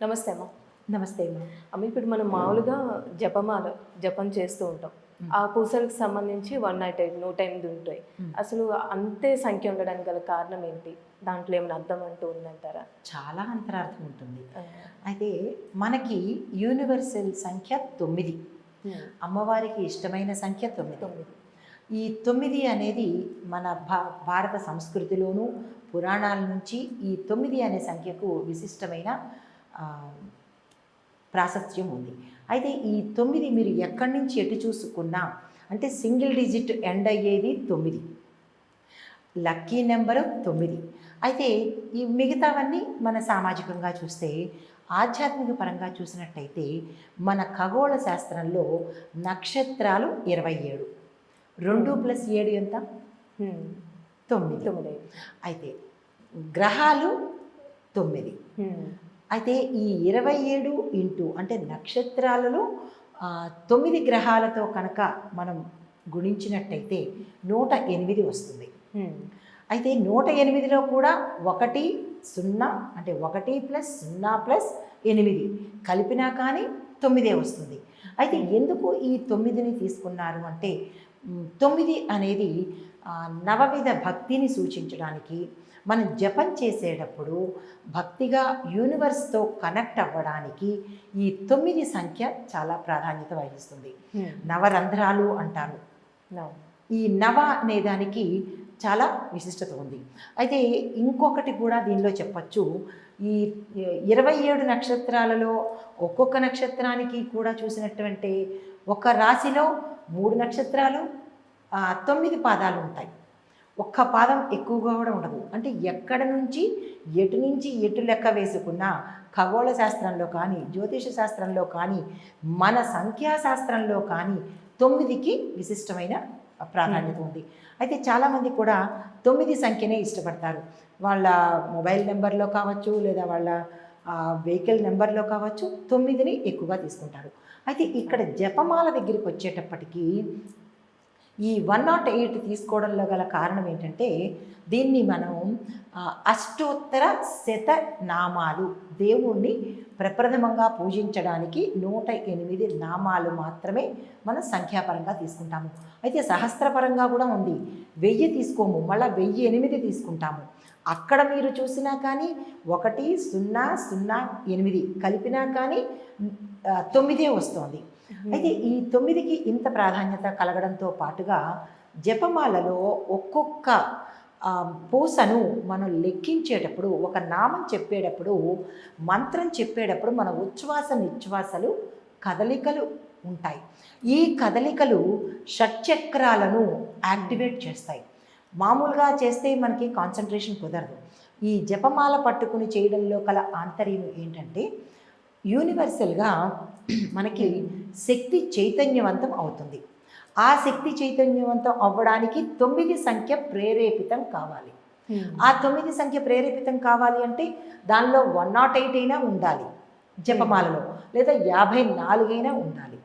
నమస్తే అమ్మ. నమస్తే అమ్మా. అమ్మ ఇప్పుడు మనం మామూలుగా జపమాల జపం చేస్తూ ఉంటాం. ఆ పూసలకు సంబంధించి వన్ నాట్ ఎయిట్ నూట ఎనిమిది ఉంటాయి. అసలు అంతే సంఖ్య ఉండడానికి గల కారణం ఏంటి? దాంట్లో ఏమైనా అర్థం అంటూ ఉందంటారా? చాలా అంతరార్థం ఉంటుంది. అయితే మనకి యూనివర్సల్ సంఖ్య తొమ్మిది. అమ్మవారికి ఇష్టమైన సంఖ్య తొమ్మిది. తొమ్మిది. ఈ తొమ్మిది అనేది మన భా భారత సంస్కృతిలోనూ పురాణాల నుంచి ఈ తొమ్మిది అనే సంఖ్యకు విశిష్టమైన ప్రాశస్త్యం ఉంది. అయితే ఈ తొమ్మిది మీరు ఎక్కడి నుంచి ఎటు చూసుకున్నా అంటే సింగిల్ డిజిట్ ఎండ్ అయ్యేది తొమ్మిది. లక్కీ నెంబరు తొమ్మిది. అయితే ఈ మిగతావన్నీ మన సామాజికంగా చూస్తే ఆధ్యాత్మిక పరంగా చూసినట్టయితే మన ఖగోళ శాస్త్రంలో నక్షత్రాలు ఇరవై ఏడు. రెండు ప్లస్ ఏడు ఎంత. తొమ్మిది. తొమ్మిది. అయితే గ్రహాలు తొమ్మిది. అయితే ఈ ఇరవై ఏడు ఇంటూ అంటే నక్షత్రాలలో తొమ్మిది గ్రహాలతో కనుక మనం గుణించినట్టయితే నూట ఎనిమిది వస్తుంది. అయితే నూట ఎనిమిదిలో కూడా ఒకటి సున్నా అంటే ఒకటి ప్లస్ సున్నా ప్లస్ ఎనిమిది కలిపినా కానీ తొమ్మిదే వస్తుంది అయితే ఎందుకు ఈ తొమ్మిదిని తీసుకున్నారు అంటే తొమ్మిది అనేది నవవిధ భక్తిని సూచించడానికి మనం జపం చేసేటప్పుడు భక్తిగా యూనివర్స్తో కనెక్ట్ అవ్వడానికి ఈ తొమ్మిది సంఖ్య చాలా ప్రాధాన్యత వహిస్తుంది. నవరంధ్రాలు అంటారు. ఈ నవ అనే దానికి చాలా విశిష్టత ఉంది అయితే ఇంకొకటి కూడా దీనిలో చెప్పచ్చు ఈ ఇరవై ఏడు నక్షత్రాలలో ఒక్కొక్క నక్షత్రానికి కూడా చూసినటువంటి ఒక రాశిలో మూడు నక్షత్రాలు తొమ్మిది పాదాలు ఉంటాయి. ఒక్క పాదం ఎక్కువగా కూడా ఉండదు. అంటే ఎక్కడ నుంచి ఎటు నుంచి ఎటు లెక్క వేసుకున్నా ఖగోళ శాస్త్రంలో కానీ జ్యోతిష శాస్త్రంలో కానీ మన సంఖ్యాశాస్త్రంలో కానీ తొమ్మిదికి విశిష్టమైన ప్రాధాన్యత ఉంది. అయితే చాలామంది కూడా తొమ్మిది సంఖ్యనే ఇష్టపడతారు. వాళ్ళ మొబైల్ నెంబర్లో కావచ్చు లేదా వాళ్ళ వెహికల్ నెంబర్లో కావచ్చు తొమ్మిదిని ఎక్కువగా తీసుకుంటారు. అయితే ఇక్కడ జపమాల దగ్గరికి వచ్చేటప్పటికీ ఈ వన్ నాట్ ఎయిట్ తీసుకోవడంలో గల కారణం ఏంటంటే దీన్ని మనం అష్టోత్తర శత నామాలు దేవుణ్ణి ప్రప్రథమంగా పూజించడానికి నూట ఎనిమిది నామాలు మాత్రమే మనం సంఖ్యాపరంగా తీసుకుంటాము. అయితే సహస్రపరంగా కూడా ఉంది. వెయ్యి తీసుకోము మళ్ళీ వెయ్యి ఎనిమిది తీసుకుంటాము. అక్కడ మీరు చూసినా కానీ ఒకటి సున్నా సున్నా ఎనిమిది కలిపినా కానీ తొమ్మిదే వస్తుంది. అయితే ఈ తొమ్మిదికి ఇంత ప్రాధాన్యత కలగడంతో పాటుగా జపమాలలో ఒక్కొక్క పూసను మనం లెక్కించేటప్పుడు ఒక నామం చెప్పేటప్పుడు మంత్రం చెప్పేటప్పుడు మన ఉచ్ఛ్వాస నిశ్వాసలు కదలికలు ఉంటాయి. ఈ కదలికలు షట్చక్రాలను యాక్టివేట్ చేస్తాయి. మామూలుగా చేస్తే మనకి కాన్సన్ట్రేషన్ కుదరదు. ఈ జపమాల పట్టుకుని చేయడంలో కల ఆంతర్యం ఏంటంటే యూనివర్సల్గా మనకి శక్తి చైతన్యవంతం అవుతుంది. ఆ శక్తి చైతన్యవంతం అవ్వడానికి తొమ్మిది సంఖ్య ప్రేరేపితం కావాలి. ఆ తొమ్మిది సంఖ్య ప్రేరేపితం కావాలి అంటే దానిలో వన్ నాట్ ఎయిట్ అయినా ఉండాలి జపమాలలో లేదా యాభై నాలుగైనా ఉండాలి.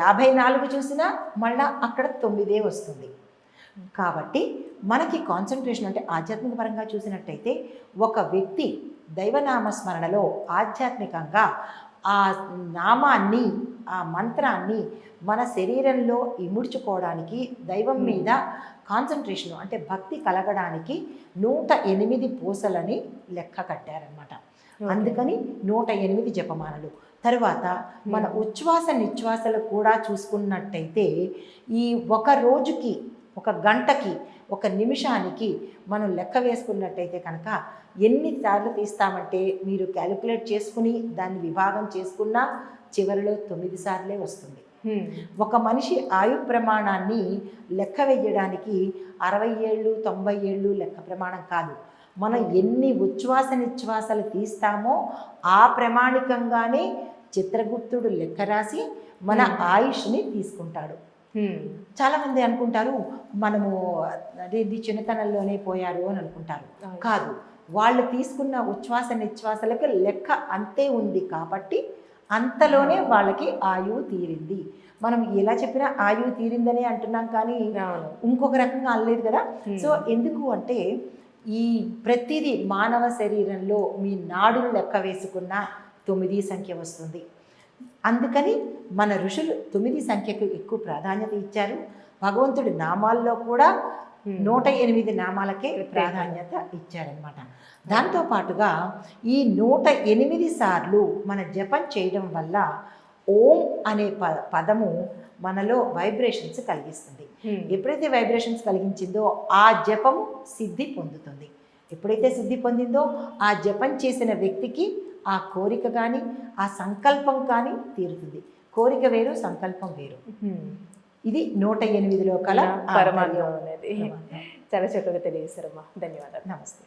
యాభై నాలుగు చూసినా మళ్ళా అక్కడ తొమ్మిదే వస్తుంది. కాబట్టి మనకి కాన్సన్ట్రేషన్ అంటే ఆధ్యాత్మిక పరంగా చూసినట్టయితే ఒక వ్యక్తి దైవనామస్మరణలో ఆధ్యాత్మికంగా ఆ నామాన్ని ఆ మంత్రాన్ని మన శరీరంలో ఇముడ్చుకోవడానికి దైవం మీద కాన్సన్ట్రేషన్ అంటే భక్తి కలగడానికి నూట ఎనిమిది పూసలని లెక్క కట్టారనమాట అందుకని నూట ఎనిమిది జపమాలలు తరువాత మన ఉచ్ఛ్వాస నిశ్వాసలు కూడా చూసుకున్నట్టయితే ఈ ఒక రోజుకి ఒక గంటకి ఒక నిమిషానికి మనం లెక్క వేసుకున్నట్టయితే కనుక ఎన్నిసార్లు తీస్తామంటే మీరు క్యాలిక్యులేట్ చేసుకుని దాన్ని విభాగం చేసుకున్నా చివరిలో తొమ్మిది సార్లే వస్తుంది. ఒక మనిషి ఆయు ప్రమాణాన్ని లెక్క వేయడానికి అరవై ఏళ్ళు తొంభై ఏళ్ళు లెక్క ప్రమాణం కాదు మనం ఎన్ని ఉచ్ఛ్వాస నిశ్వాసాలు తీస్తామో ఆ ప్రమాణికంగానే చిత్రగుప్తుడు లెక్క రాసి మన ఆయుష్ని తీసుకుంటాడు. చాలామంది అనుకుంటారు మనము అదే ఇది చిన్నతనంలోనే పోయారు అని అనుకుంటారు. కాదు. వాళ్ళు తీసుకున్న ఉచ్ఛ్వాస నిశ్వాసలకు లెక్క అంతే ఉంది కాబట్టి అంతలోనే వాళ్ళకి ఆయువు తీరింది. మనం ఎలా చెప్పినా ఆయువు తీరిందనే అంటున్నాం కానీ. ఇంకొక రకంగా అనలేదు కదా. సో ఎందుకు అంటే ఈ ప్రతిదీ మానవ శరీరంలో మీ నాడులు లెక్క వేసుకున్నా తొమ్మిది సంఖ్య వస్తుంది. అందుకని మన ఋషులు తొమ్మిది సంఖ్యకు ఎక్కువ ప్రాధాన్యత ఇచ్చారు. భగవంతుడి నామాల్లో కూడా నూట ఎనిమిది నామాలకే ప్రాధాన్యత ఇచ్చారనమాట దాంతో పాటుగా ఈ నూట ఎనిమిది సార్లు మన జపం చేయడం వల్ల ఓం అనే ప పదము మనలో వైబ్రేషన్స్ కలిగిస్తుంది. ఎప్పుడైతే వైబ్రేషన్స్ కలిగించిందో ఆ జపము సిద్ధి పొందుతుంది. ఎప్పుడైతే సిద్ధి పొందిందో ఆ జపం చేసిన వ్యక్తికి ఆ కోరిక కానీ ఆ సంకల్పం కానీ తీరుతుంది కోరిక వేరు సంకల్పం వేరు. ఇది నూట ఎనిమిదిలో కల ఆంతర్యం. అనేది. చాలా చక్కగా తెలియజేశారమ్మా ధన్యవాదాలు నమస్తే